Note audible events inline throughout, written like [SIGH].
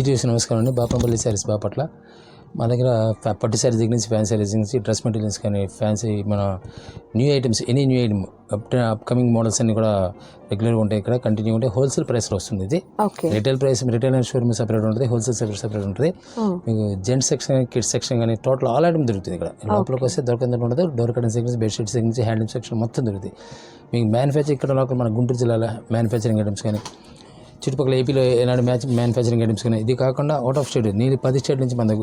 ETV నమస్కారం అండి. బాపంపల్లి శారీస్ బాపట్ల మా దగ్గర పట్టు శారీస్ దగ్గర నుంచి ఫ్యాన్సీ శారీస్ నుంచి డ్రెస్ మెటీరియల్స్ కానీ ఫ్యాన్సీ మన new items any new item up upcoming models అన్ని కూడా రెగ్యులర్గా ఉంటాయి ఇక్కడ. కంటిన్యూ ఉంటాయి హోల్సేల్ ప్రైస్లో వస్తుంది ఇది. Retail price retail and showroom separate ఉంటుంది హోల్సేల్ సపరేట్ సపరేట్ ఉంటుంది. మీకు జెంట్స్ సెక్షన్ కిడ్స్ సెక్షన్ కానీ టోటల్ ఆల్ ఐటమ్ దొరుకుతుంది ఇక్కడ. లోపలికి వస్తే దొరకందంటే ఉండదు. Door cutting section bedsheet section handloom section మొత్తం దొరుకుతుంది మీకు మ్యానుఫ్యాక్చర్ ఇక్కడ లోకల్ మన గుంటూరు జిల్లాలో మ్యానుఫ్యాక్చరింగ్ ఐటమ్స్ కానీ చుట్టుపక్కల ఏపీలో ఎలాంటి మ్యాచ్ మ్యానుఫ్యాక్చరింగ్ ఐటమ్స్ కానీ ఇది కాకుండా అవుట్ ఆఫ్ స్టేట్ నీళ్ళు పది స్టేట్ నుంచి మన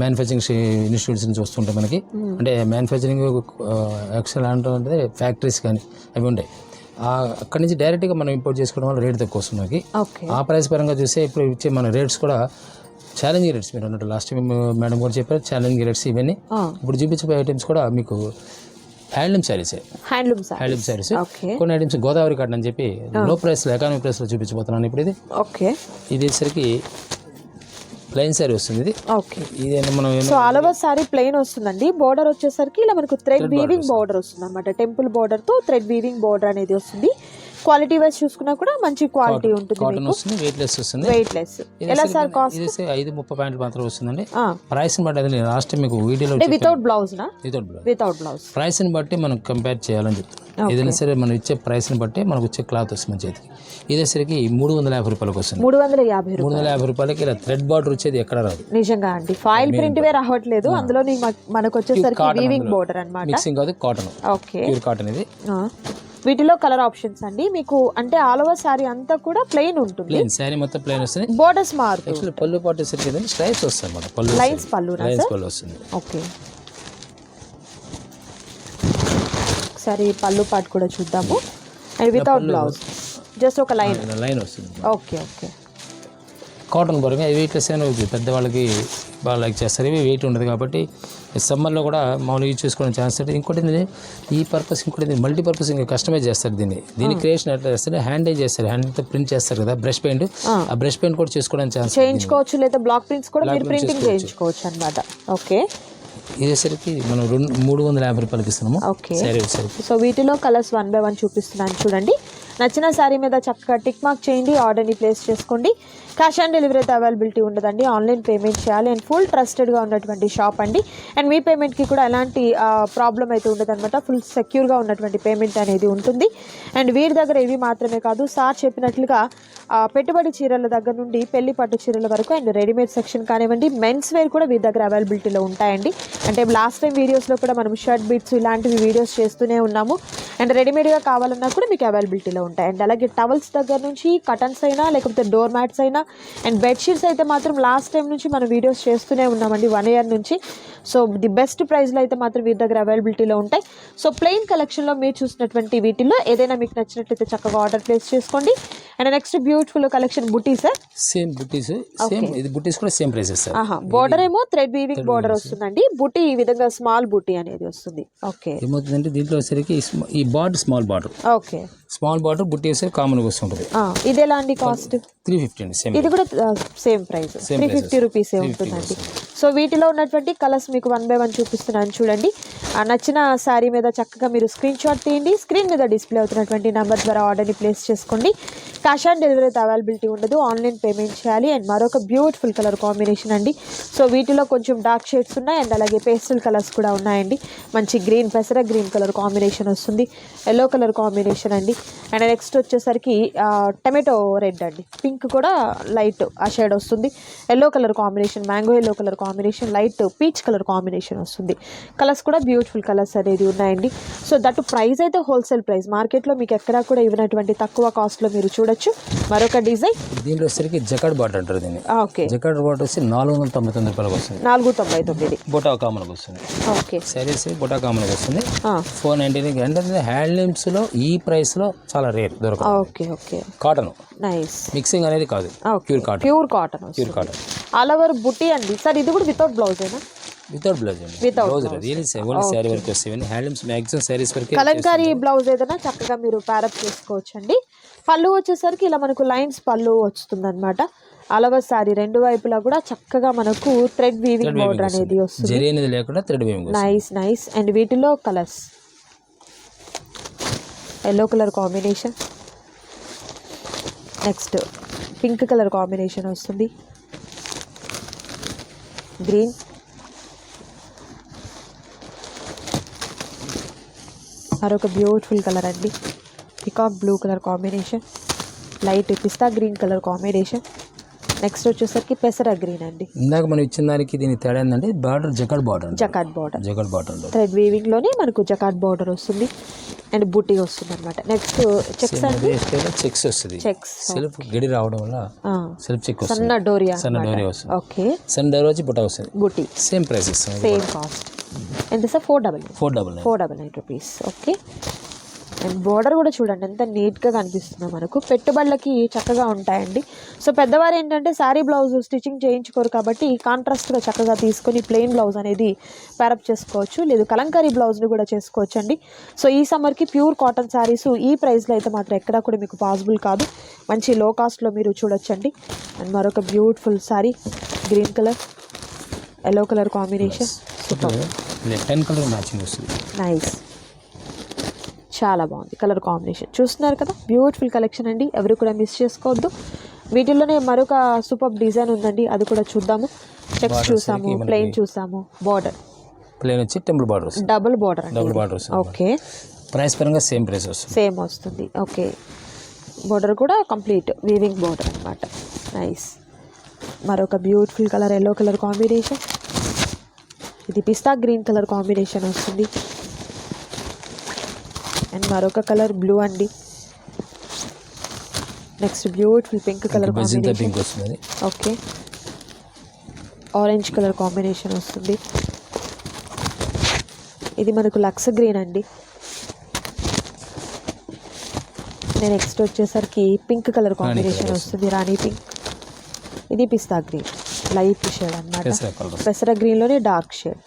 మ్యానుఫ్యాక్చరింగ్ ఇన్స్టిట్యూట్స్ నుంచి వస్తుంటాయి మనకి. అంటే మ్యానుఫ్యాక్చరింగ్ ఎక్సెల్ అంటే ఫ్యాక్టరీస్ కానీ అవి ఉంటాయి. ఆ అక్కడి నుంచి డైరెక్ట్గా మనం ఇంపోర్ట్ చేసుకోవడం వల్ల రేట్ తక్కువ వస్తుంది మనకి. ఆ ప్రైస్ పరంగా చూస్తే ఇప్పుడు ఇచ్చే మన రేట్స్ కూడా ఛాలెంజింగ్ రేట్స్ మీరు అన్నట్టు లాస్ట్ టైం మేడం కూడా చెప్పారు ఛాలెంజింగ్ రేట్స్ ఇవన్నీ. ఇప్పుడు చూపించబోయే ఐటమ్స్ కూడా మీకు handloom శారీసే. Handloom sir handloom sarees. కొన్ని ఐటమ్స్ గోదావరి కాటన్ అని చెప్పి లో ప్రైస్లో ఎకానమీ ప్రైస్లో చూపించబోతున్నాను ఇప్పుడు ఇది. ఓకే. ఇది వచ్చేసరికి ప్లెయిన్ శారీ వస్తుంది ఇది. ఓకే. ఇది మనం so all over saree plain వస్తుందండి. బోర్డర్ వచ్చేసరికి ఇలా మనకు థ్రెడ్ వీవింగ్ బోర్డర్ వస్తుంది అనమాట టెంపుల్ బోర్డర్తో థ్రెడ్ వీవింగ్ బోర్డర్ అనేది వస్తుంది. క్వాలిటీ వైజ్ చూసుకున్నా కూడా మంచి క్వాలిటీ ఉంటుంది కాటన్ వస్తుంది వెయిట్ లెస్ వస్తుంది. వెయిట్ లెస్ ఎలా సార్ కాస్ట్ ఇది ఐదు ముప్పై పాయింట్లు మాత్రం వస్తుందండి. ప్రైస్ని బట్టి అది లాస్ట్ మీకు వీడియోలో వితౌట్ బ్లౌజ్ నా? వితౌట్ బ్లౌజ్ వితౌట్ బ్లౌజ్ ప్రైస్ని బట్టి మనం కంపేర్ చేయాలని చెప్తున్నాం ఏదైనా సరే మనం ఇచ్చే ప్రైస్ని బట్టి మనకు వచ్చే క్లాత్ వస్తుంది మన చేతికి. ఇది వచ్చేసరికి మూడు వందల యాభై రూపాయలకు వస్తుంది. మూడు వందల యాభై రూపాయలు. మూడు వందల యాభై రూపాయలకి ఇలా థ్రెడ్ బార్డర్ వచ్చేది ఎక్కడ రాదు. నిజంగా అండి. ఫాయిల్ ప్రింట్ వే రావట్లేదు అందులో మనకు వచ్చేసరికి వీవింగ్ బోర్డర్ అన్నమాట. మిక్సింగ్ కాదు కాటన్ ఓకే ప్యూర్ కాటన్ ఇది. వీటిలో కలర్ ఆప్షన్స్ అండి. మీకు అంటే ఆల్ ఓవర్ సారీ అంతా కూడా ప్లెయిన్ ఉంటుంది. ప్లేన్ శారీ మొత్తం ప్లేన్ వస్తుంది. బోర్డర్స్ మారుతుంది యాక్చువల్లీ పళ్ళు పాటు వచ్చేసరికి స్ట్రైప్స్ వస్తాయి అన్నమాట. పళ్ళు లైన్స్ పళ్ళునా లైన్స్ పళ్ళు వస్తుంది. ఓకే. ఒకసారి పళ్ళు పాటు కూడా చూద్దాము. అండ్ వితౌట్ బ్లౌజ్ జస్ట్ ఒక లైన్. లైన్ వస్తుంది. Okay okay. కాటన్ పరంగా వెయిట్ లెస్ అయినా అవుతుంది పెద్దవాళ్ళకి బాగా లైక్ చేస్తారు. ఇవి వెయిట్ ఉండదు కాబట్టి సమ్మర్లో కూడా మామూలుగా యూజ్ చేసుకోవడం ఛాన్స్ ఉంటుంది. ఇంకోటి ఈ పర్పస్ ఇంకోటి మల్టీ పర్పస్ ఇంకా కస్టమైజ్ చేస్తారు దీన్ని. దీని క్రియేషన్ ఎట్లా చేస్తారు? హ్యాండ్ చేస్తారు. హ్యాండ్తో ప్రింట్ చేస్తారు కదా బ్రష్ పెయింట్. ఆ. బ్రష్ పెయింట్ కూడా చేసుకోవడానికి ఛాన్స్ చేయించుకోవచ్చు లేదా బ్లాక్ ప్రింట్స్ కూడా మీరు ప్రింటింగ్ చేయించుకోవచ్చు అన్నమాట. ఓకే. ఇది వచ్చేసరికి మనం రెండు మూడు వందల యాభై రూపాయలకి ఇస్తున్నాము. ఓకే. సరే. సో వీటిలో కలర్స్ వన్ బై వన్ చూపిస్తున్నాను. చూడండి. నచ్చిన శారీ మీద చక్కగా టిక్ మార్క్ చేయండి ఆర్డర్ని ప్లేస్ చేసుకోండి. క్యాష్ ఆన్ డెలివరీ అయితే అవైలబిలిటీ ఉండదండి. ఆన్లైన్ పేమెంట్ చేయాలి. అండ్ ఫుల్ ట్రస్టెడ్గా ఉన్నటువంటి షాప్ అండి. అండ్ మీ పేమెంట్కి కూడా ఎలాంటి ప్రాబ్లం అయితే ఉండదన్నమాట. ఫుల్ సెక్యూర్గా ఉన్నటువంటి పేమెంట్ అనేది ఉంటుంది. అండ్ వీరి దగ్గర ఇవి మాత్రమే కాదు సార్ చెప్పినట్లుగా పెట్టుబడి చీరల దగ్గర నుండి పెళ్ళి పట్టు చీరల వరకు అండ్ రెడీమేడ్ సెక్షన్ కానివ్వండి. మెన్స్ వేర్ కూడా మీ దగ్గర అవైలబిలిటీలో ఉంటాయండి. అంటే లాస్ట్ టైం వీడియోస్లో కూడా మనం షర్ట్ బిట్స్ ఇలాంటివి వీడియోస్ చేస్తూనే ఉన్నాము. అండ్ రెడీమేడ్గా కావాలన్నా కూడా మీకు అవైలబిలిటీలో ఉంటాయి. అండ్ అలాగే టవల్స్ దగ్గర నుంచి కటన్స్ అయినా లేకపోతే డోర్ మ్యాట్స్ అయినా అండ్ బెడ్షీట్స్ అయితే మాత్రం లాస్ట్ టైం నుంచి మనం వీడియోస్ చేస్తూనే ఉన్నామండి వన్ ఇయర్ నుంచి. సో ది బెస్ట్ ప్రైస్లో అయితే మాత్రం వీరి దగ్గర అవైలబిలిటీలో ఉంటాయి. సో ప్లెయిన్ కలెక్షన్లో మీరు చూసినటువంటి వీటిల్లో ఏదైనా మీకు నచ్చినట్లయితే చక్కగా ఆర్డర్ ప్లేస్ చేసుకోండి. అండ్ నెక్స్ట్ బ్యూటిఫుల్ కలెక్షన్ బుటీ సార్ సేమ్ బుట్టీస్ సేమ్ ఇది బుట్టీస్ కూడా సేమ్ ప్రైసెస్ బోర్డర్ ఏమో థ్రెడ్ వీవింగ్ బోర్డర్ వస్తుందండి. బుటీ ఈ విధంగా స్మాల్ బుటీ అనేది వస్తుంది. ఓకే ఏమవుతుందంటే దీంట్లో వచ్చేసరికి ఈ border small border okay small border బుట్టి వచ్చేసరికి కామన్గా వస్తుంటుంది. ఇది ఎలా అండి కాస్ట్ త్రీ ఫిఫ్టీ సేమ్ ఇది కూడా సేమ్ ప్రైస్ త్రీ ఫిఫ్టీ రూపీసే ఉంటుందండి. సో వీటిలో ఉన్నటువంటి కలర్స్ మీకు వన్ బై వన్ చూపిస్తున్నాను చూడండి. ఆ నచ్చిన శారీ మీద చక్కగా మీరు స్క్రీన్ షాట్ తీయండి. స్క్రీన్ మీద డిస్ప్లే అవుతున్నటువంటి నెంబర్ ద్వారా ఆర్డర్ని ప్లేస్ చేసుకోండి. క్యాష్ ఆన్ డెలివరీ అయితే అవైలబిలిటీ ఉండదు. ఆన్లైన్ పేమెంట్ చేయాలి. అండ్ మరొక బ్యూటిఫుల్ కలర్ కాంబినేషన్ అండి. సో వీటిలో కొంచెం డార్క్ షేడ్స్ ఉన్నాయి. అండ్ అలాగే పేస్టల్ కలర్స్ కూడా ఉన్నాయండి. మంచి గ్రీన్ పెసర గ్రీన్ కలర్ కాంబినేషన్ వస్తుంది. ఎల్లో కలర్ కాంబినేషన్ అండి. అండ్ నెక్స్ట్ వచ్చేసరికి టమాటో రెడ్ అండి. పింక్ కూడా లైట్ ఆ షేడ్ వస్తుంది. Yellow colour combination mango yellow colour combination light peach colour combination వస్తుంది. కలర్స్ కూడా బ్యూటిఫుల్ కలర్స్ అనేది ఉన్నాయండి. సో దట్ ప్రైస్ అయితే హోల్సేల్ ప్రైస్. మార్కెట్లో మీకు ఎక్కడా కూడా ఇవ్వనటువంటి తక్కువ కాస్ట్లో మీరు చూడొచ్చు మరొక డిజైన్? దీంట్లో వచ్చేసరికి జకాడ్ బార్డర్ అంటారు దీన్ని. ఓకే. జకాడ్ బార్డర్ వచ్చి నాలుగు వందల తొంభై తొమ్మిది రూపాయలకు వస్తుంది. నాలుగు తొంభై తొమ్మిది. బొటా కామన్కి వస్తుంది ఓకే. శారీస్ బొటా కామన్కి వస్తుంది ఫోర్ నైంటీ అంటే హ్యాండ్లూమ్స్లో ఈ ప్రైస్లో చాలా రేర్ దొరకదు okay okay. Cotton. Nice. Mixing అనేది కాదు. Pure cotton. Pure cotton pure cotton. All over బుట్టి అండి. సార్ ఇది కూడా వితౌట్ బ్లౌజేనా? వితౌట్ బ్లౌజ్ అండి Without blouse real only saree వరకు వస్తాయి హ్యాండ్లూమ్స్ మ్యాక్సిమం శారీస్ వరకు కలంకారీ బ్లౌజ్ ఏదైనా చక్కగా మీరు ప్యారప్ చేసుకోవచ్చు అండి పళ్ళు వచ్చేసరికి ఇలా మనకు లైన్స్ పళ్ళు వస్తుంది అనమాట అలవర్ సారీ రెండు వైపులా కూడా చక్కగా మనకు థ్రెడ్ వీవింగ్ బోర్డర్ అనేది వస్తుంది. జరీ అనేది లేకుండా thread weaving nice nice and వీటిలో colours yellow colour combination next pink colour combination వస్తుంది. గ్రీన్ మరొక బ్యూటిఫుల్ కలర్ అండి. Peacock blue colour combination light pista green colour combination next వచ్చేసరికి పెసర గ్రీన్ అండి. ఇందాక మనం ఇచ్చిన దానికి దీని తేడా ఏంటంటే border jacquard border jacquard border. Jacquard border thread వీవింగ్లోనే మనకు జకాట్ బార్డర్ వస్తుంది. అండ్ బుట్టి వస్తుంది అనమాట నెక్స్ట్ చెక్స్ అండి. చెక్స్ వస్తుంది. చెక్స్ సెల్ఫ్ గడి రావడం వల్ల సెల్ఫ్ చెక్ వస్తుంది. సన్న డోరియా సన్న డోరీ వస్తుంది. ఓకే సన్న డోరీ వచ్చి బుట్ట వస్తుంది. బుట్టి. సేమ్ ప్రైస్ సేమ్ కాస్ట్ ఎంత sir four double four double four double nine rupees okay and border కూడా చూడండి ఎంత నీట్గా కనిపిస్తుందో మనకు. పెట్టుబడులకి చక్కగా ఉంటాయండి. సో పెద్దవారు ఏంటంటే శారీ బ్లౌజ్ స్టిచ్చింగ్ చేయించుకోరు కాబట్టి కాంట్రాస్ట్గా చక్కగా తీసుకొని ప్లెయిన్ బ్లౌజ్ అనేది ప్యారప్ చేసుకోవచ్చు. లేదు కలంకారీ బ్లౌజ్ని కూడా చేసుకోవచ్చు అండి సో ఈ సమ్మర్కి ప్యూర్ కాటన్ శారీస్ ఈ ప్రైస్లో అయితే మాత్రం ఎక్కడా కూడా మీకు పాసిబుల్ కాదు. మంచి లో కాస్ట్లో మీరు చూడొచ్చండి. అండ్ మరొక beautiful saree green colour yellow colour combination ten colour matching వస్తుంది. నైస్ చాలా బాగుంది. కలర్ కాంబినేషన్ చూస్తున్నారు కదా? బ్యూటిఫుల్ కలెక్షన్ అండి. ఎవరు కూడా మిస్ చేసుకోవద్దు. వీటిల్లోనే మరొక సూపర్ డిజైన్ ఉందండి. అది కూడా చూద్దాము. చెక్స్ చూసాము ప్లెయిన్ చూసాము బార్డర్ ప్లేన్ వచ్చి temple border double border double border okay price పరంగా సేమ్ ప్రైస్ వస్తుంది. సేమ్ వస్తుంది. ఓకే బార్డర్ కూడా కంప్లీట్ వీవింగ్ బార్డర్ అనమాట నైస్ మరొక beautiful colour yellow colour combination ఇది పిస్తా గ్రీన్ కలర్ కాంబినేషన్ వస్తుంది. అండ్ మరొక కలర్ బ్లూ అండి. Next beautiful pink colour pink వస్తుంది. ఓకే ఆరెంజ్ కలర్ కాంబినేషన్ వస్తుంది. ఇది మనకు లక్స్ గ్రీన్ అండి. నెక్స్ట్ వచ్చేసరికి పింక్ కలర్ కాంబినేషన్ వస్తుంది రాణి పింక్ ఇది పిస్తా గ్రీన్. లైట్ షేడ్ అన్నమాట. పెసర గ్రీన్లోనే డార్క్ షేడ్.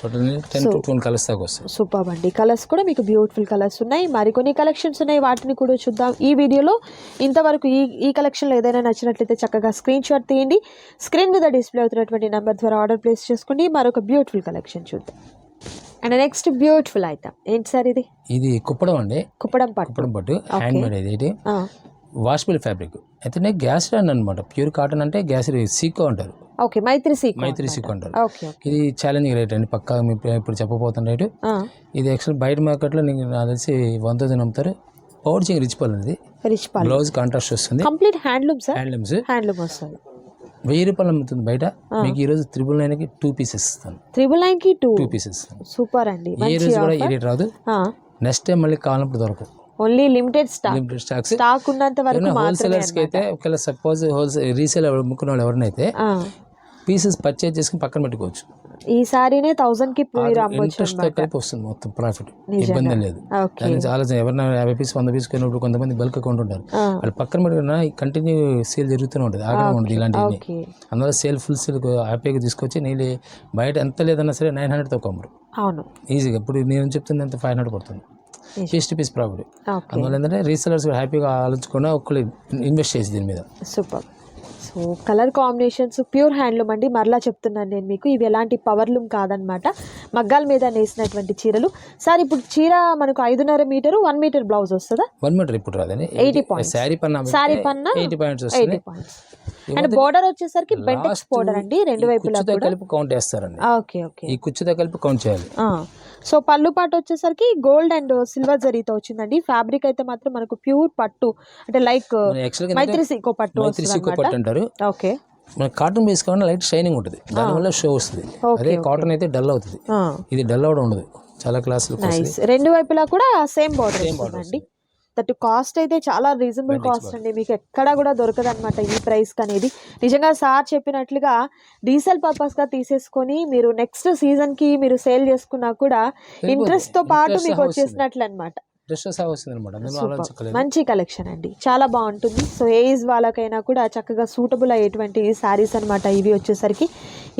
సూపర్ అండి. కలర్స్ కూడా మీకు బ్యూటిఫుల్ కలర్స్ ఉన్నాయి. మరికొన్ని కలెక్షన్స్ ఉన్నాయి. వాటిని కూడా చూద్దాం. ఈ వీడియోలో ఇంతవరకు ఈ ఈ కలెక్షన్లో ఏదైనా నచ్చినట్లయితే చక్కగా స్క్రీన్ షాట్ తీయండి. స్క్రీన్ మీద డిస్ప్లే అవుతున్నటువంటి నెంబర్ ద్వారా ఆర్డర్ ప్లేస్ చేసుకోండి. మరొక బ్యూటిఫుల్ కలెక్షన్ చూద్దాం. అండ్ నెక్స్ట్ బ్యూటిఫుల్ ఐటమ్ ఏంటి సార్ ఇది? ఇది కుప్పడం అండి. కుప్పడం పట్టు. కుప్పడం పట్టు. హ్యాండ్ మేడ్ ఇది. Washable fabric. అయితే గ్యాస్ రన్ అనమాట ప్యూర్ కాటన్ అంటే గ్యాస్ సీకో అంటారు. ఓకే మైత్రి సీక్ మైత్రి సీకో అంటారు. ఇది ఛాలెంజింగ్ రేట్ అండి. పక్కా ఇప్పుడు చెప్పబోతున్న రేటు ఇది యాక్చువల్ బయట మార్కెట్లో నీకు నాకు తెలిసి వన్ థౌసండ్ అమ్ముతారు పౌడర్ చింగ్ రిచ్ పళ్ళు అనేది రిచ్ పాల్ బ్లౌజ్ కాంట్రాస్ట్ వస్తుంది. Complete handloom sir handlooms handloom వస్తుంది. వెయ్యి రూపాయలు అమ్ముతుంది బయట. మీకు ఈరోజు త్రిబుల్ నైన్కి టూ పీసెస్ ఇస్తాను. త్రిబుల్ నైన్కి టూ టూ పీసెస్ సూపర్ అండి. ఏ రోజు కూడా ఈ రేట్ రాదు. నెక్స్ట్ టైం మళ్ళీ కావాలప్పుడు దొరకవు. Only limited stock limited stocks stock ఉన్నంత వరకు మాత్రమే హోల్సేలర్స్కి అయితే ఒకవేళ సపోజ్ హోల్సేల్ రీసేల్ అమ్ముకున్న వాళ్ళు ఎవరినైతే పీసెస్ పర్చేజ్ చేసుకుని పక్కన పెట్టుకోవచ్చు. ఈ సారీనే థౌసండ్కి ఇంట్రెస్ట్తో కలిపి వస్తుంది మొత్తం ప్రాఫిట్ ఇబ్బంది లేదు. దాని ఆలోచన ఎవరైనా యాభై పీస్ వంద పీస్ కొన్నప్పుడు కొంతమంది బల్క్ అకౌంట్ ఉంటారు. వాళ్ళు పక్కన పెట్టుకున్న కంటిన్యూ సేల్ జరుగుతూనే ఉంటుంది. ఆగడం ఉంటుంది ఇలాంటివి అందువల్ల సేల్ ఫుల్ సేల్ హ్యాపీగా తీసుకొచ్చి నీళ్ళు బయట ఎంత లేదన్నా సరే నైన్ హండ్రెడ్ తక్కువ అమ్మరు అవును. ఈజీగా ఇప్పుడు నేను చెప్తుంది ఎంత ఫైవ్ హండ్రెడ్ పడుతుంది. Yes. Piece to piece profit okay అందువల్ల ఏంటంటే రీసెలర్స్ హ్యాపీగా ఆలోచించకుండా ఒక్కళ్ళు ఇన్వెస్ట్ చేసి దీని మీద. Super so colour combinations pure handloom అండి. మరలా చెప్తున్నాను నేను మీకు. ఇవి ఎలాంటి పవర్లూమ్ కాదనమాట. మగ్గాల మీద నేసినటువంటి చీరలు. సార్ ఇప్పుడు చీర మనకు ఐదున్నర మీటరు వన్ మీటర్ బ్లౌజ్ వస్తుందా? వన్ మీటర్ ఇప్పుడు రాదని 80 points. శారీ పన్నా sari Panna eighty points eighty points and border వచ్చేసరికి బెంటెక్స్ బోర్డర్ అండి. రెండు వైపులా కలిపి కౌంట్ చేస్తారండి. ఓకే ఓకే ఈ కుచ్చుతో కలిపి కౌంట్ చేయాలి. సో పళ్ళు పాటు వచ్చేసరికి గోల్డ్ అండ్ సిల్వర్ జరీతో వచ్చిందండి. ఫ్యాబ్రిక్ అయితే మాత్రం మనకు ప్యూర్ పట్టు. అంటే లైక్ యాక్చువల్గా మైత్రి సీకో పట్టు మైత్రి పట్టు అంటారు. ఓకే. మన కాటన్ బేస్ కాకుండా లైట్ షైనింగ్ ఉంటుంది. దానివల్ల షో వస్తుంది. అదే కాటన్ అయితే డల్ అవుతుంది. ఇది డల్ అవడం ఉండదు. చాలా క్లాసులు రెండు వైపులా కూడా సేమ్ బార్డర్ వస్తుందండి. దట్ కాస్ట్ అయితే చాలా రీజనబుల్ కాస్ట్ అండి. మీకు ఎక్కడా కూడా దొరకదు అనమాట ఈ ప్రైస్ అనేది నిజంగా సార్ చెప్పినట్లుగా రీసేల్ పర్పస్గా తీసేసుకొని మీరు నెక్స్ట్ సీజన్కి మీరు సేల్ చేసుకున్నా కూడా ఇంట్రెస్ట్తో పాటు మీకు వచ్చేసినట్లు అనమాట డ్రెస్ అనమాట ఆలోచించలేదు మంచి కలెక్షన్ అండి. చాలా బాగుంటుంది. సో ఏజ్ వాళ్ళకైనా కూడా చక్కగా సూటబుల్ అయ్యేటువంటి శారీస్ అనమాట ఇవి వచ్చేసరికి.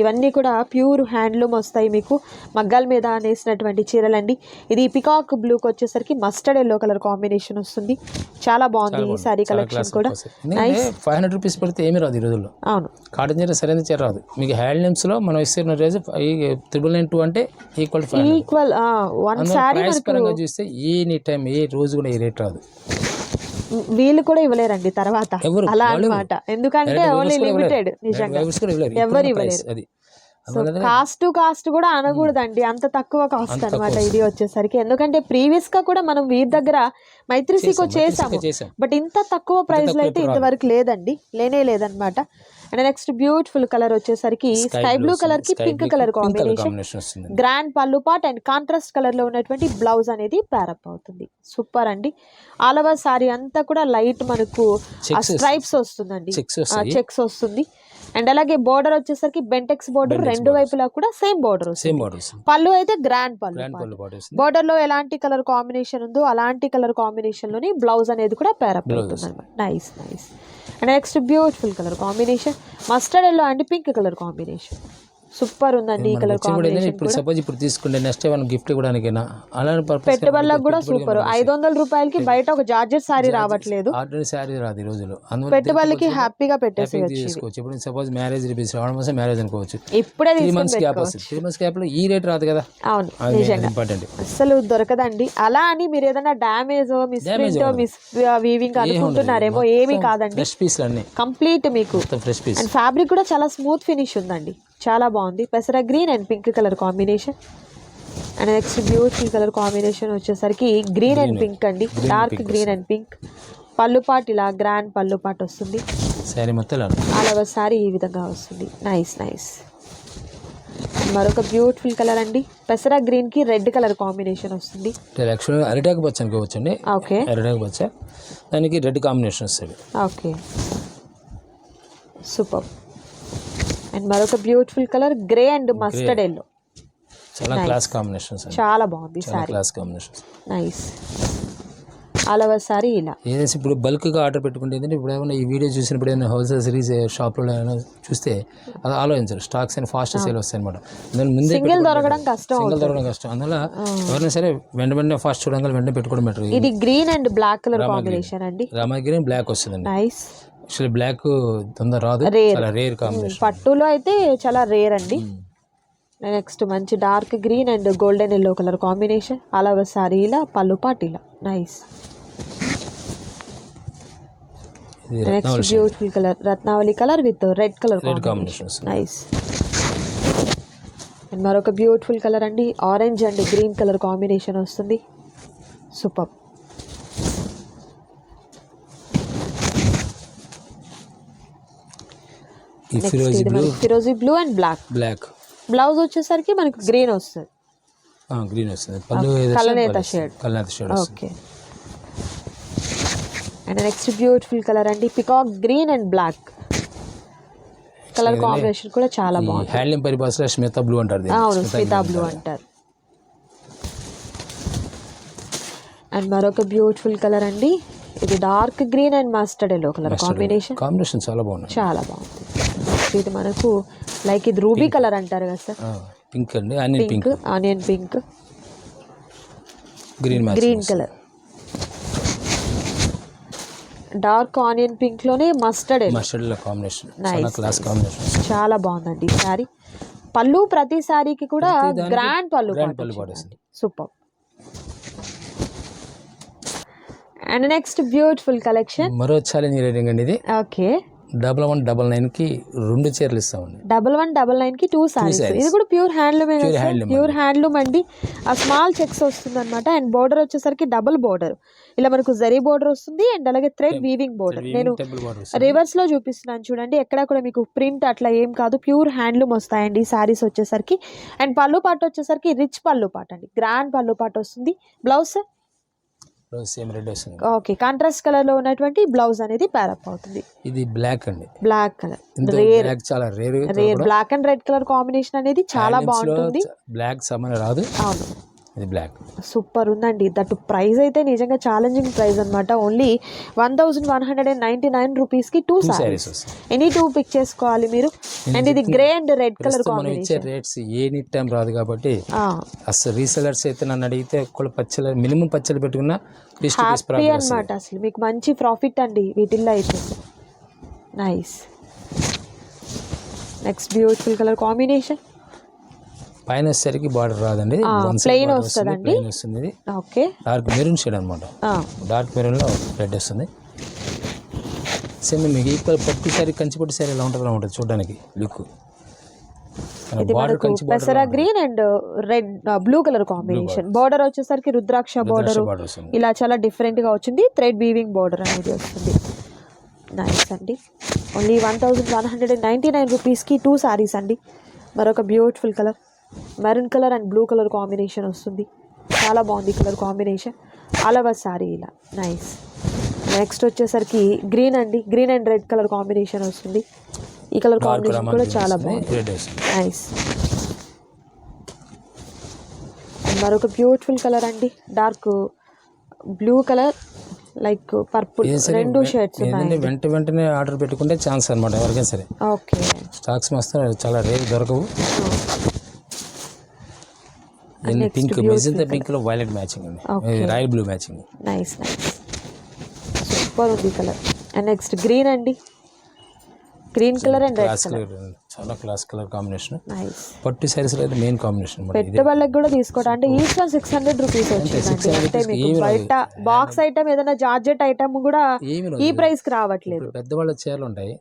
ఇవన్నీ కూడా ప్యూర్ హ్యాండ్లూమ్ వస్తాయి మీకు. మగ్గాల మీద నేసినటువంటి చీరలండి. ఇది పికాక్ బ్లూకి వచ్చేసరికి మస్టర్డ్ ఎల్లో కలర్ కాంబినేషన్ వస్తుంది. చాలా బాగుంది ఈ శారీ కలెక్షన్ కూడా. ఫైవ్ హండ్రెడ్ రూపీస్ పెడితే ఏమీ రాదు ఈ రోజుల్లో. అవును. కాటన్ చీర సరైన చీర రాదు. మీకు హ్యాండ్లూమ్స్లో మనం ఇస్తున్న రేజ్ త్రిబుల్ నైన్ టూ అంటే ఈక్వల్ ఈక్వల్ వన్ శారీ చూస్తే ఎనీ టైం ఏ రోజు కూడా ఈ రేట్ రాదు వీళ్ళు కూడా ఇవ్వలేరండి తర్వాత? అలా వాళ్ళు అన్నమాట ఎందుకంటే ఓన్లీ లిమిటెడ్. నిజంగా. ఎవరు ఇవ్వలేరు అది సో కాస్ట్ కాస్ట్ కూడా అనకూడదండి. అంత తక్కువ కాస్ట్ అన్నమాట ఇది వచ్చేసరికి. ఎందుకంటే ప్రీవియస్గా కూడా మనం వీరి దగ్గర మైత్రి సీకో చేసాము. చేసాం. బట్ ఇంత తక్కువ ప్రైస్లో అయితే ఇంతవరకు లేదండి. లేనే లేదనమాట అండ్ నెక్స్ట్ బ్యూటిఫుల్ కలర్ వచ్చేసరికి స్కై బ్లూ కలర్కి పింక్ కలర్ కాంబినేషన్. గ్రాండ్ పళ్ళు పాట్ అండ్ కాంట్రాస్ట్ కలర్లో ఉన్నటువంటి బ్లౌజ్ అనేది ప్యారప్ అవుతుంది. సూపర్ అండి. ఆల్ ఓవర్ సారీ అంతా కూడా లైట్ మనకు స్ట్రైప్స్ వస్తుందండి. చెక్స్ వస్తుంది. అండ్ అలాగే బోర్డర్ వచ్చేసరికి బెంటెక్స్ బోర్డర్ రెండు వైపులా కూడా సేమ్ బోర్డర్ వస్తుంది. సేమ్ బార్డర్ పళ్ళు అయితే గ్రాండ్ పళ్ళు బార్డర్లో ఎలాంటి కలర్ కాంబినేషన్ ఉందో అలాంటి కలర్ కాంబినేషన్లోని బ్లౌజ్ అనేది కూడా pair up nice nice and next beautiful colour combination mustard yellow and pink colour combination super ఉందండి ఈ కలర్ కాంబినేషన్ ఇప్పుడు సపోజ్ ఇప్పుడు తీసుకుంటే నెక్స్ట్ ఏమైనా గిఫ్ట్ ఇవ్వడానికైనా అలాంటి పర్పస్ పెట్టుబడులకు కూడా సూపర్. ఐదు వందల రూపాయలకి బయట ఒక జార్జెట్ సారీ రావట్లేదు. ఆర్డర్ శారీ రాదు ఈ రోజులు అందువల్ల పెట్టుబడులకి హ్యాపీగా పెట్టేసి తీసుకోవచ్చు. ఇప్పుడు సపోజ్ మ్యారేజ్ రిపీస్ రావడం కోసం మ్యారేజ్ అనుకోవచ్చు. ఇప్పుడే త్రీ మంత్స్ గ్యాప్ వస్తుంది. త్రీ మంత్స్ గ్యాప్లో ఈ రేట్ రాదు కదా. అవును ఇంపార్టెంట్ అస్సలు దొరకదండి. అలా అని మీరు ఏదైనా damage miss print miss weaving అనుకుంటున్నారేమో ఏమీ కాదండి. ఫ్రెష్ పీస్లు అన్ని కంప్లీట్ మీకు. ఫ్రెష్ పీస్ అండ్ ఫ్యాబ్రిక్ కూడా చాలా స్మూత్ ఫినిష్ ఉందండి. చాలా బాగుంది. పెసర green and pink colour combination. And next beautiful colour combination వచ్చేసరికి గ్రీన్ అండ్ పింక్ అండి. Dark green and pink. పళ్ళు పాట్ ఇలా గ్రాండ్ పళ్ళు పాట్ వస్తుంది. శారీ మొత్తం ఓవర్ సారీ ఈ విధంగా వస్తుంది. నైస్ నైస్ మరొక బ్యూటిఫుల్ కలర్ అండి. పెసర గ్రీన్కి రెడ్ కలర్ కాంబినేషన్ వస్తుంది. యాక్చువల్గా అరిటాకు అండి ఓకే. అరిటాకు బచ్చ దానికి రెడ్ కాంబినేషన్ వస్తుంది. ఓకే. సూపర్. అండ్ మరొక beautiful colour grey and mustard yellow చాలా క్లాస్ కాంబినేషన్స్ చాలా బాగుంది sari class combinations nice over sari ఇలా. ఏదైనా ఇప్పుడు బల్క్గా ఆర్డర్ పెట్టుకుంటే ఏంటంటే ఇప్పుడు ఏమైనా ఈ వీడియో చూసినప్పుడు ఏమైనా హోల్సేల్ సిరీస్ షాప్లో ఏమైనా చూస్తే అది ఆలోచించారు. స్టాక్స్ అని ఫాస్ట్ సేల్ వస్తాయి అనమాట దాని ముందే సింగిల్ దొరకడం కష్టం సింగిల్ దొరకడం కష్టం. అందువల్ల ఎవరైనా సరే వెంట వెంటనే ఫాస్ట్ చూడగానే వెంటనే పెట్టుకోవడం బెటర్ ఇది green and black colour combination అండి. రామగిరి బ్లాక్ వస్తుందండి. నైస్ యాక్చువల్లీ బ్లాక్ తొందర రాదు. చాలా రేర్ కాంబినేషన్ పట్టులో అయితే చాలా రేర్ అండి. నెక్స్ట్ మంచి dark green and golden yellow colour combination all over sari ఇలా పళ్ళు పాటు ఇలా nice next beautiful colour Ratnavali colour with red colour combination nice and మరొక బ్యూటిఫుల్ కలర్ అండి. Orange and green colour combination వస్తుంది. Super ఈ ఫిరోజీ blue ఫిరోజీ blue and black black blouse వచ్చేసరికి మనకి గ్రీన్ వస్తుంది. గ్రీన్ వస్తుంది. పళ్ళు కలనేత shade కలనేత shade okay and next beautiful colour అండి peacock green and black colour combination కూడా చాలా బాగుంది హ్యాండ్లూమ్ పరిభాషలో స్మిత బ్లూ అంటారు. అవును స్మిత స్మితా బ్లూ అంటారు. అండ్ మరొక బ్యూటిఫుల్ కలర్ అండి ఇది dark green and mustard yellow colour combination combination చాలా బాగున్నాయి. చాలా బాగుంది. ఇది మనకు లైక్ ఇది రూబీ కలర్ అంటారు కదా సార్. పింక్ అండి. అన్ని pink onion pink green green colour dark onion పింక్లోనే mustard mustard combination చాలా క్లాస్ కాంబినేషన్ చాలా బాగుందండి ఈ శారీ పళ్ళు ప్రతి శారీకి కూడా గ్రాండ్ పళ్ళు గ్రాండ్ పళ్ళు పాడేస్తుంది super and next beautiful collection మరో ఛాలెంజ్ రేటింగ్ అండి ఇది. ఓకే డబల్ వన్ డబల్ నైన్కి రెండు చీరలు ఇస్తామండి. డబల్ వన్ డబల్ నైన్కి టూ సారీస్ ఇది కూడా ప్యూర్ హ్యాండ్లూమే ప్యూర్ హ్యాండ్లూమ్ అండి. ఆ స్మాల్ చెక్స్ వస్తుంది అనమాట అండ్ బోర్డర్ వచ్చేసరికి డబుల్ బోర్డర్ ఇలా మనకు జరీ బోర్డర్ వస్తుంది అండ్ అలాగే థ్రెడ్ వీవింగ్ బోర్డర్ నేను రివర్స్లో చూపిస్తున్నాను చూడండి. ఎక్కడ కూడా మీకు ప్రింట్ అట్లా ఏం కాదు. ప్యూర్ హ్యాండ్లూమ్ వస్తాయండి సారీస్ వచ్చేసరికి. అండ్ పళ్ళు పాట వచ్చేసరికి రిచ్ పళ్ళు పాట అండి. గ్రాండ్ పళ్ళు పాట వస్తుంది. బ్లౌజ్ సేమ్ రెడ్ వస్తుంది. ఓకే కాంట్రాస్ట్ కలర్లో ఉన్నటువంటి బ్లౌజ్ అనేది ప్యారప్ అవుతుంది. ఇది బ్లాక్ అండి. బ్లాక్ కలర్ బ్లాక్ చాలా rare rare black and red colour combination అనేది చాలా బాగుంటుంది. బ్లాక్ సామాన్ రాదు. అవును. ఇది బ్లాక్ సూపర్ ఉందండి. దట్ ప్రైస్ అయితే నిజంగా ఛాలెంజింగ్ ప్రైస్ అనమాట only one thousand one hundred and ninety nine రూపీస్కి two saris any two pick చేసుకోవాలి మీరు? అండ్ ఇది గ్రే అండ్ రెడ్ కలర్ ఇచ్చే రేట్స్ ఏ టైం రాదు కాబట్టి అసలు రీసెలర్స్ అయితే నన్ను అడిగితే ఒక్కళ్ళు పచ్చలు మినిమం పచ్చలు పెట్టుకున్నా హ్యాపీ అనమాట అసలు. మీకు మంచి ప్రాఫిట్ అండి వీటిల్లో అయితే. Nice next beautiful colour combination పైన వచ్చేసరికి బార్డర్ రాదండి. సైడ్ వస్తుందండి. ప్లెయిన్ వస్తుంది. ఇది ఓకే. డార్క్ మెరూన్ షేడ్ అనమాట డార్క్ మెరూన్లో రెడ్ వస్తుంది. సేమ్ మీకు ఈక్వల్ పట్టు శారీ కంచి పట్టు శారీ ఎలా ఉంటుంది అలా ఉంటుంది చూడడానికి లుక్. పెసర green and red blue colour combination. Border వచ్చేసరికి రుద్రాక్ష బార్డర్ వస్తుంది. ఇలా చాలా డిఫరెంట్గా వచ్చింది. థ్రెడ్ వీవింగ్ బార్డర్ అనేది వస్తుంది. నైస్ అండి. Only one thousand one hundred and ninety nine రూపీస్కి టూ సారీస్ అండి. మరొక beautiful colour maroon colour and blue colour combination వస్తుంది. చాలా బాగుంది కలర్ కాంబినేషన్ ఓవర్ సారీ ఇలా. నైస్ నెక్స్ట్ వచ్చేసరికి గ్రీన్ అండి. Green and red colour combination వస్తుంది. ఈ కలర్ కాంబినేషన్ కూడా చాలా బాగుంది. నైస్ మరొక బ్యూటిఫుల్ కలర్ అండి. Dark blue colour like purple రెండు షేడ్స్ వెంట వెంటనే ఆర్డర్ పెట్టుకుంటే ఛాన్స్ అనమాట ఎవరికైనా సరే. ఓకే స్టాక్స్ మస్తు చాలా రేట్ దొరకవు. పింక్ మెజంతా పింక్లో వైలెట్ మ్యాచింగ్ అండి royal blue matching nice nice super ఉంది కలర్ అండ్ నెక్స్ట్ గ్రీన్ అండి green colour and red colour చాలా క్లాస్ కలర్ కాంబినేషన్ నైస్ పట్టు సారీస్లో అయితే మెయిన్ కాంబినేషన్ పెట్టుబడులకు కూడా తీసుకోవడం అంటే each one six hundred rupees వచ్చిందండి. అంటే మీకు బయట బాక్స్ ఐటమ్ ఏదైనా జార్జెట్ ఐటమ్ కూడా ఈ ప్రైస్కి రావట్లేదు. ఇప్పుడు పెద్దవాళ్ళ చీరలు ఉంటాయి.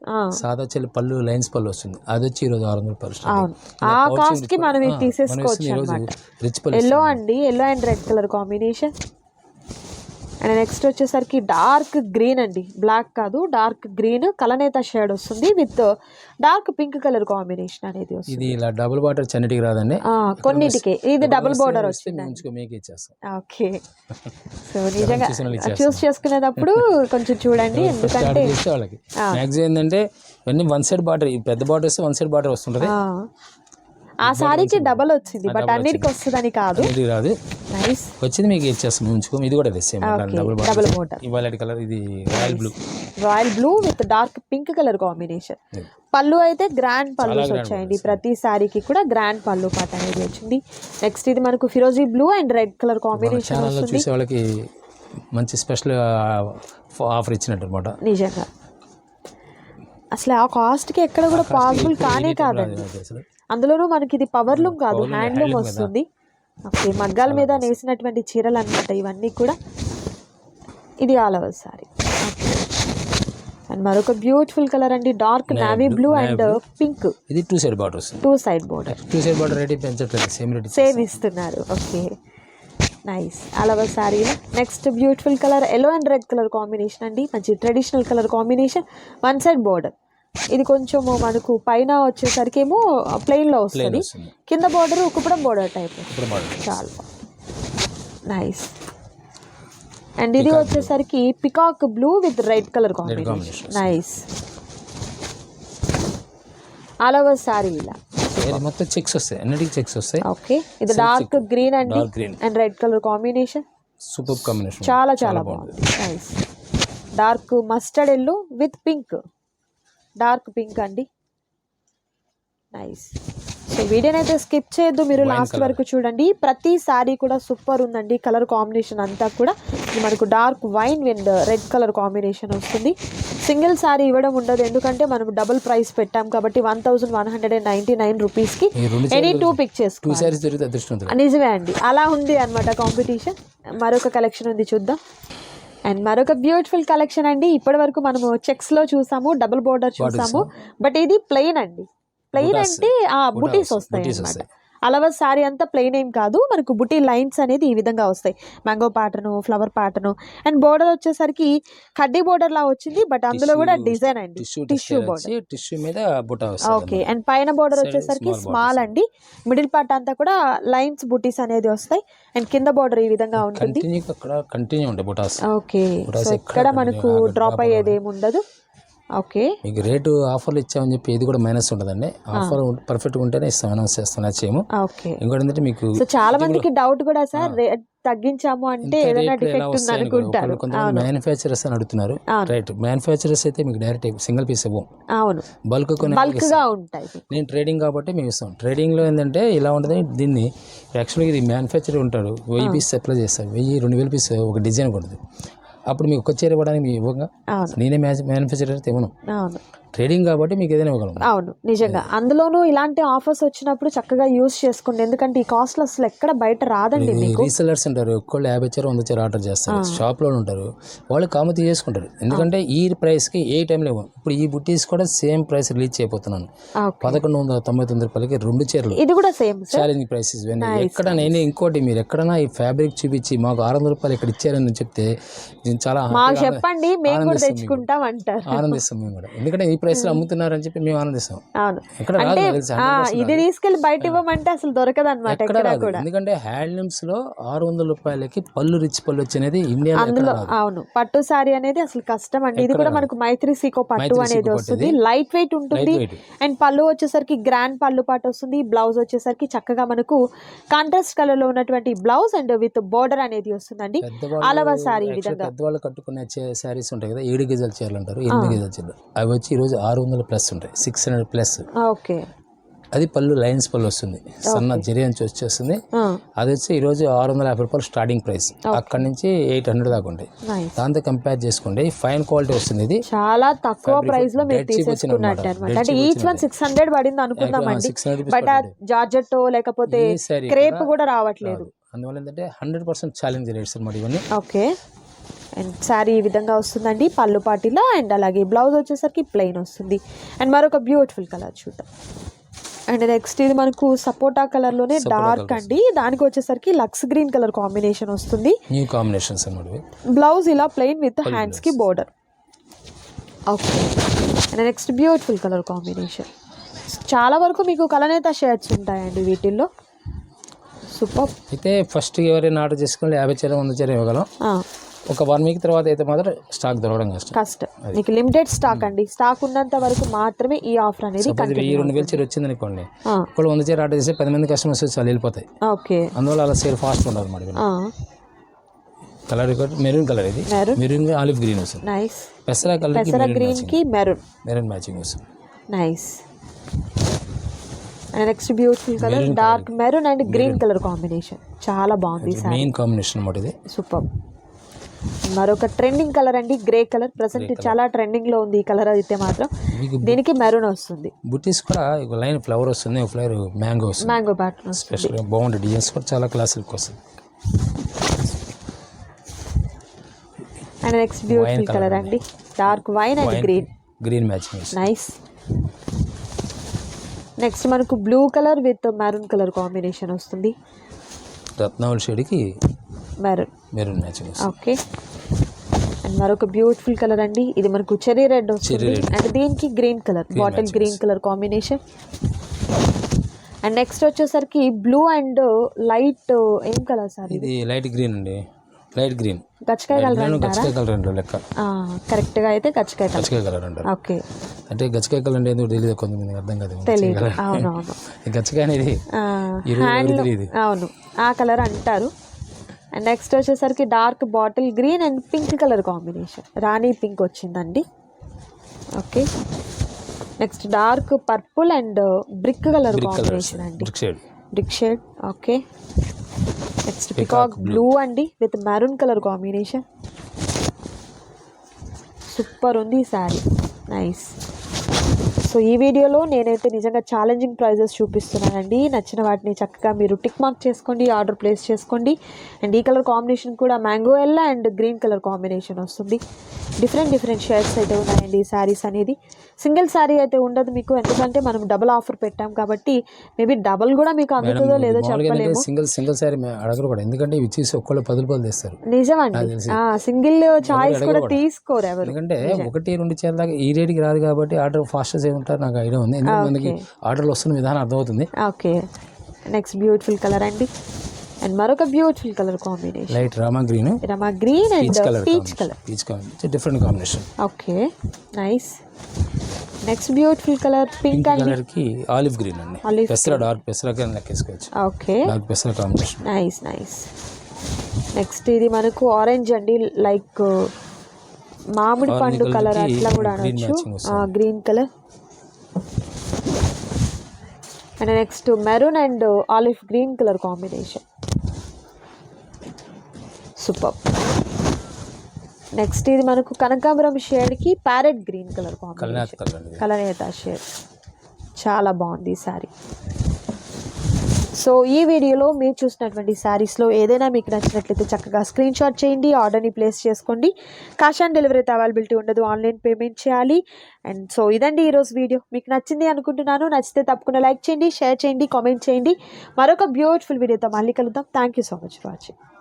సాదా చెల్లి పళ్ళు లైన్స్ పళ్ళు వస్తుంది. అది వచ్చి ఈరోజు ఆరు వందల అవును. ఆ కాస్ట్కి మనం ఇది తీసేసుకోవచ్చు ఎల్లో అండి. Yellow and red colour combination and next వచ్చేసరికి డార్క్ గ్రీన్ అండి. బ్లాక్ కాదు డార్క్ గ్రీన్ కలనేత షేడ్ వస్తుంది with dark pink colour combination అనేది వస్తుంది. ఇది ఇలా డబుల్ బాటర్ చెన్నటికి రాదండి. కొన్నిటికి. ఇది డబుల్ బోర్డర్ వస్తే మేము ఉంచుకో మీకు ఇచ్చేస్తాం. ఓకే. [LAUGHS] సో నిజంగా చూస్ చేసుకునేటప్పుడు కొంచెం చూడండి ఎందుకంటే వాళ్ళకి. ఏంటంటే ఇవన్నీ వన్ సైడ్ బార్డర్ ఈ పెద్ద బార్డర్ వస్తే వన్ సైడ్ బార్డర్ వస్తుంటది ఆ, సారీకి డబల్ వచ్చింది. బట్ అన్నిటికి వస్తుందని కాదు. రాదు. నైస్ వచ్చింది మీకు ఇచ్చేస్తాం ఉంచుకో ఇది కూడా సేమ్ డబుల్ డబుల్ ఈ వైలెట్ కలర్ ఇది royal blue royal blue with dark pink colour combination పళ్ళు అయితే గ్రాండ్ పళ్ళు వచ్చాయండి ప్రతి సారీకి కూడా గ్రాండ్ పళ్ళు పాట అనేది వచ్చింది. నెక్స్ట్ ఇది మనకు ఫిరోజీ blue and red colour combination చూసే వాళ్ళకి మంచి స్పెషల్ ఆఫర్ ఇచ్చినట్టు అనమాట నిజంగా. అసలు ఆ కాస్ట్కి ఎక్కడ కూడా పాసిబుల్ కానే కాదండి అందులోనూ మనకి ఇది పవర్ లూమ్ కాదు. హ్యాండ్లూమ్ వస్తుంది. ఓకే మగ్గాల మీద నేసినటువంటి చీరలు అన్నమాట ఇవన్నీ కూడా. ఇది ఆల్ ఓవర్ సారీ అండ్ మరొక బ్యూటిఫుల్ కలర్ అండి dark navy blue and pink ఇది టూ సైడ్ బార్డర్ వస్తుంది. Two side border two side border rate పెంచట్లేదు same rate same ఇస్తున్నారు. Okay nice all over sari next beautiful colour yellow and red colour combination అండి. మంచి traditional colour combination one side border ఇది కొంచెం మనకు పైన వచ్చేసరికి ఏమో ప్లెయిన్లో వస్తుంది. వస్తుంది. కింద బోర్డర్ కుప్పడం బోర్డర్ టైప్. చాలా నైస్. అండ్ ఇది వచ్చేసరికి peacock blue with red colour combination. Nice. All over sari ఇలా. మొత్తం చెక్స్ వస్తాయి. అన్నిటికీ చెక్స్ వస్తాయి. ఓకే. ఇది డార్క్ గ్రీన్ అండి. And red colour combination. Super combination చాలా చాలా బాగుంది. Nice. Dark mustard yellow with pink. Dark pink అండి. నైస్ సో వీడియోని అయితే స్కిప్ చేయొద్దు మీరు లాస్ట్ వరకు చూడండి. ప్రతి సారీ కూడా సూపర్ ఉందండి కలర్ కాంబినేషన్ అంతా కూడా. మనకు dark wine and red colour combination వస్తుంది. సింగిల్ సారీ ఇవ్వడం ఉండదు ఎందుకంటే మనం డబుల్ ప్రైస్ పెట్టాం కాబట్టి one thousand one hundred and ninety nine రూపీస్కి ఎనీ టూ పిక్ చేసుకో టూ సారీస్ దొరికితే అదృష్టం ఉంటుంది నిజమే అండి. అలా ఉంది అనమాట కాంపిటీషన్ మరొక కలెక్షన్ ఉంది చూద్దాం. అండ్ మరొక బ్యూటిఫుల్ కలెక్షన్ అండి. ఇప్పటి వరకు మనము చెక్స్లో చూసాము డబుల్ బోర్డర్ చూసాము. బట్ ఇది ప్లెయిన్ అండి. ప్లెయిన్ అంటే ఆ బుటీస్ వస్తాయి వస్తాయి. అలవ సారీ అంతా ప్లెయిన్ ఏం కాదు. మనకు బుటీ లైన్స్ అనేది ఈ విధంగా వస్తాయి. Mango pattern flower pattern and border వచ్చేసరికి కడ్డీ బోర్డర్ లా వచ్చింది. బట్ అందులో కూడా డిజైన్ అండి. టిష్యూ టిష్యూ బోర్డర్ టిష్యూ మీద ఓకే అండ్ పైన బోర్డర్ వచ్చేసరికి స్మాల్ అండి. మిడిల్ పార్ట్ అంతా కూడా లైన్స్ బుటీస్ అనేది వస్తాయి. అండ్ కింద బోర్డర్ ఈ విధంగా ఉంటుంది. కంటిన్యూ అక్కడ కంటిన్యూ ఉంటాయి బుటాస్ ఓకే సో ఇక్కడ మనకు డ్రాప్ అయ్యేది ఏమి ఉండదు ఓకే. మీకు రేటు ఆఫర్లు ఇచ్చామని చెప్పి ఏది కూడా మైనస్ ఉంటుందండి ఆఫర్ పర్ఫెక్ట్గా ఉంటేనే ఇస్తాం అనౌన్స్ చేస్తాం నచ్చేమో ఓకే. ఇంకోటి ఏంటంటే మీకు సో చాలా మందికి డౌట్ కూడా సార్ తగ్గించాము అంటే ఏదైనా డిఫెక్ట్ ఉంది అనుకుంటారు. కొంతమంది మ్యానుఫ్యాక్చరర్స్ అని అడుగుతున్నారు. రైట్ మ్యానుఫ్యాక్చరర్స్ అయితే మీకు డైరెక్ట్ సింగిల్ పీస్ ఇవ్వం. అవును. బల్క్ కొన్ని బల్క్గా ఉంటాయి. నేను ట్రేడింగ్ కాబట్టి మేము ఇస్తాం. ట్రేడింగ్లో ఏంటంటే ఇలా ఉంటుంది దీన్ని యాక్చువల్గా ఇది మ్యానుఫ్యాక్చర్ ఉంటాడు వెయ్యి పీస్ సప్లై చేస్తారు. వెయ్యి రెండు వేల పీస్ ఒక డిజైన్ ఉంటుంది అప్పుడు మీకు ఒక చీర ఇవ్వడానికి మేము ఇవ్వగా. నేనే మ్యాచ్ అయితే ఇవ్వను. ట్రేడింగ్ కాబట్టి మీకు ఏదైనా ఇవ్వగలం. అవును నిజంగా. అందులోనూ ఇలాంటి ఆఫర్స్ వచ్చినప్పుడు చక్కగా యూస్ చేసుకోండి. ఎందుకంటే ఈ కాస్ట్ అసలు ఎక్కడ బయట రాదండి మీకు. రీసెలర్స్ ఉంటారు ఒక్కళ్ళు యాభై చీర వంద చీర ఆర్డర్ చేస్తారు షాప్లో ఉంటారు వాళ్ళు కామతి చేసుకుంటారు. ఎందుకంటే ఈ ప్రైస్కి ఏ టైంలో ఇప్పుడు ఈ బుట్టీస్ కూడా సేమ్ ప్రైస్ రిలీజ్ చేయబోతున్నాను. పదకొండు వందల తొంభై తొమ్మిది రూపాయలకి రెండు చీరలు. ఇది కూడా సేమ్ సార్. ఛాలెంజ్ ప్రైసెస్ ఎక్కడ నేను ఇంకోటి మీరు ఎక్కడైనా ఈ ఫ్యాబ్రిక్ చూపించి మాకు ఆరు వందల రూపాయలు ఇక్కడ ఇచ్చారని చెప్తే నేను చాలా చెప్పండి మేము కూడా ఆనందిస్తాం తెచ్చుకుంటాం అంటారు. ఆనందిస్తాం మేము కూడా. ఎందుకంటే ఈ ప్రైస్లో అమ్ముతున్నారని చెప్పి మేము ఆనందిస్తాం. అవును. ఎక్కడ రాదు అంటే నాకు తెలిసి ఆ, 100% ఇది తీసుకెళ్ళి బయట ఇవ్వమంటే అసలు దొరకదు అనమాట ఎందుకంటే హ్యాండ్లూమ్స్లో ఆరు వందల రూపాయలకి పళ్ళు రిచ్ పళ్ళు అందులో రాదు. అవును పట్టు సారీ అనేది అసలు కష్టం అండి. ఇది కూడా మనకు మైత్రి సీకో పట్టు అనేది వస్తుంది. లైట్ వెయిట్ ఉంటుంది. అండ్ పళ్ళు వచ్చేసరికి గ్రాండ్ పళ్ళు పాటు వస్తుంది. బ్లౌజ్ వచ్చేసరికి చక్కగా మనకు కాంట్రాస్ట్ కలర్లో ఉన్నటువంటి బ్లౌజ్ అండ్ విత్ బోర్డర్ అనేది వస్తుందండి. ఓవర్ సారీ విధంగా. పెద్దవాళ్ళు కట్టుకునే శారీస్ ఉంటాయి కదా ఏడు గజాల చీరలు అంటారు ఎనిమిది గజాల చీరలు. అవి వచ్చి ఈ రోజు ఆరు వందల ప్లస్ ఉంటాయి సిక్స్ హండ్రెడ్ ప్లస్ ఓకే. అది పళ్ళు లైన్స్ పళ్ళు వస్తుంది. సన్న జరి నుంచి వచ్చేస్తుంది అది వచ్చి ఈ రోజు ఆరు వందల యాభై రూపాయలు స్టార్టింగ్ ప్రైస్ అక్కడ నుంచి ఎయిట్ హండ్రెడ్ దాకా ఉంటాయి. దాంతో కంపేర్ చేసుకోండి. ఫైన్ క్వాలిటీ వస్తుంది ఇది. చాలా తక్కువ ప్రైస్లో ఈచ్ వన్ సిక్స్ హండ్రెడ్ పడింది అనుకుందామండి హండ్రెడ్ బట్ జార్జెట్ లేకపోతే క్రేప్ కూడా రావట్లేదు. అందువల్ల ఏంటంటే హండ్రెడ్ పర్సెంట్ ఛాలెంజ్ రేట్స్ అనమాట ఇవన్నీ. ఓకే. అండ్ శారీ ఈ విధంగా వస్తుందండి పళ్ళు పాటిలో అండ్ అలాగే బ్లౌజ్ వచ్చేసరికి ప్లెయిన్ వస్తుంది. అండ్ మరొక బ్యూటిఫుల్ కలర్ చూద్దాం. అండ్ నెక్స్ట్ ఇది మనకు సపోటా కలర్లోనే డార్క్ అండి. దానికి వచ్చేసరికి లక్స్ గ్రీన్ కలర్ కాంబినేషన్ వస్తుంది. న్యూ కాంబినేషన్స్ బ్లౌజ్ ఇలా ప్లెయిన్ విత్ హ్యాండ్స్కి border okay and next beautiful colour combination చాలా వరకు మీకు కలనేత షేడ్స్ ఉంటాయండి వీటిల్లో. సూపర్ అయితే ఫస్ట్ ఎవరైనా ఆర్డర్ చేసుకుంటే యాభై చీర వంద చీర ఇవ్వగలం. ఒక వన్ వీక్ తర్వాత అయితే మాత్రం స్టాక్ దొరకడం కష్టం. కష్టం. మీకు లిమిటెడ్ స్టాక్ అండి. స్టాక్ ఉన్నంత వరకు మాత్రమే ఈ ఆఫర్ అనేది వెయ్యి రెండు వేలు చీర వచ్చింది అనుకోండి ఒకళ్ళు వంద చీర ఆర్డర్ చేస్తే పది మంది కస్టమర్స్ వచ్చి వాళ్ళు వెళ్ళిపోతాయి. ఓకే. అందువల్ల అలా సేల్ ఫాస్ట్ ఉండదు ఆ, కలర్ మెరూన్ కలర్ ఇది. మెరూన్ మెరూన్ ఆలివ్ గ్రీన్ వస్తుంది. నైస్ పెసరా కలర్ పెసర గ్రీన్కి మెరూన్ మెరూన్ మ్యాచింగ్ వస్తుంది. Nice and next beautiful colour dark maroon and green colour combination చాలా బాగుంది సార్ మెయిన్ కాంబినేషన్ అనమాట ఇది. సూపర్ మరొక ట్రెండింగ్ కలర్ అండి గ్రే కలర్ ప్రజెంట్ చాలా ట్రెండింగ్లో ఉంది ఈ కలర్ అయితే మాత్రం. దీనికి మెరూన్ వస్తుంది. బుట్టీస్ కూడా ఒక లైన్ ఫ్లవర్ వస్తుంది ఒక ఫ్లవర్ మ్యాంగో వస్తుంది. మ్యాంగో వస్తుంది. స్పెషల్గా బాగుంటుంది డిజైన్స్ కూడా చాలా క్లాస్ లుక్ వస్తుంది అండ్ నెక్స్ట్ బ్యూటిఫుల్ కలర్ అండి. Dark wine and green green matching nice next మనకు blue colour with maroon colour combination వస్తుంది. రత్నావళి షేడ్కి maroon. Maroon matching okay. And మరొక బ్యూటిఫుల్ కలర్ అండి. ఇది మనకు చెరీ రెడ్ వస్తుంది. అండ్ దీనికి green colour bottle green colour combination. And next వచ్చేసరికి బ్లూ అండ్ లైట్ ఏం కలర్ సార్ ఇది లైట్ గ్రీన్ అండి. Light green. గచ్చకాయ కలర్ గచ్చకాయ కలర్ అంటారు లెక్క. కరెక్ట్గా అయితే గచ్చకాయ కలర్. గచ్చకాయ కలర్ అంటారు. ఓకే. అంటే గచ్చకాయ కలర్ అంటే ఎందుకు తెలియదు కొంతమందికి అర్థం కాదు. తెలియదు అవునవును. ఈ గచ్చకాయ అనేది అవును. ఆ కలర్ అంటారు. అండ్ నెక్స్ట్ వచ్చేసరికి dark bottle green and pink colour combination Rani pink వచ్చిందండి. Okay next dark purple and brick colour combination అండి. Brick shade brick shade okay next peacock blue అండి with maroon colour combination super ఉంది ఈ sari nice so ఈ వీడియోలో నేనైతే నిజంగా challenging prices చూపిస్తున్నానండి. నచ్చిన వాటిని చక్కగా మీరు టిక్ మార్క్ చేసుకోండి ఆర్డర్ ప్లేస్ చేసుకోండి. అండ్ ఈ కలర్ కాంబినేషన్ కూడా mango yellow and green colour combination వస్తుంది. డిఫరెంట్ డిఫరెంట్ షేడ్స్ అయితే ఉన్నాయండి ఈ శారీస్ అనేది. సింగిల్ శారీ అయితే ఉండదు మీకు ఎందుకంటే మనం డబుల్ ఆఫర్ పెట్టాం కాబట్టి మేబీ డబుల్ కూడా మీకు అందుతుందో లేదో చెప్పలేము. సింగిల్ సింగిల్ సారీ అడగరు కూడా ఎందుకంటే ఇవి తీసి ఒక్కళ్ళు పది రూపాయలు తెస్తారు. నిజమండి. సింగిల్ చాయిస్ కూడా తీసుకోరు ఎవరు. ఎందుకంటే ఒకటి రెండు దాకా ఈ రేటుకి రాదు కాబట్టి ఆర్డర్ ఫాస్ట్ చేయమంటారు నాకు ఐడియా ఉంది. ఎందుకంటే మనకి ఆర్డర్లు వస్తున్న విధానం అర్థమవుతుంది. ఓకే. నెక్స్ట్ బ్యూటిఫుల్ కలర్ అండి. అండ్ మరొక beautiful colour combination light Rama green Rama green and peach colour peach colour different combination okay nice next beautiful colour pink అండి కలర్కి ఆలివ్ గ్రీన్ అండి. పెసర డార్క్ పెసర కింద లెక్కేసుకోవచ్చు. ఓకే డార్క్ పెసర కాంబినేషన్ నైస్ నైస్ నెక్స్ట్ ఇది మనకు ఆరెంజ్ అండి. లైక్ మామిడి పండు కలర్ అట్లా కూడా అనొచ్చు. Green colour and next maroon and olive green colour combination super next ఇది మనకు కనకాంబరం షేడ్కి ప్యారెట్ గ్రీన్ కలర్ కాంబినేషన్. కలనేత షేడ్ చాలా బాగుంది ఈ శారీ సో ఈ వీడియోలో మీరు చూసినటువంటి శారీస్లో ఏదైనా మీకు నచ్చినట్లయితే చక్కగా స్క్రీన్ షాట్ చేయండి ఆర్డర్ని ప్లేస్ చేసుకోండి. క్యాష్ ఆన్ డెలివరీ అయితే అవైలబిలిటీ ఉండదు ఆన్లైన్ పేమెంట్ చేయాలి. అండ్ సో ఇదండి ఈరోజు వీడియో. మీకు నచ్చింది అనుకుంటున్నాను నచ్చితే తప్పకుండా లైక్ చేయండి షేర్ చేయండి కామెంట్ చేయండి. మరొక బ్యూటిఫుల్ వీడియోతో మళ్ళీ కలుద్దాం. Thank you so much for watching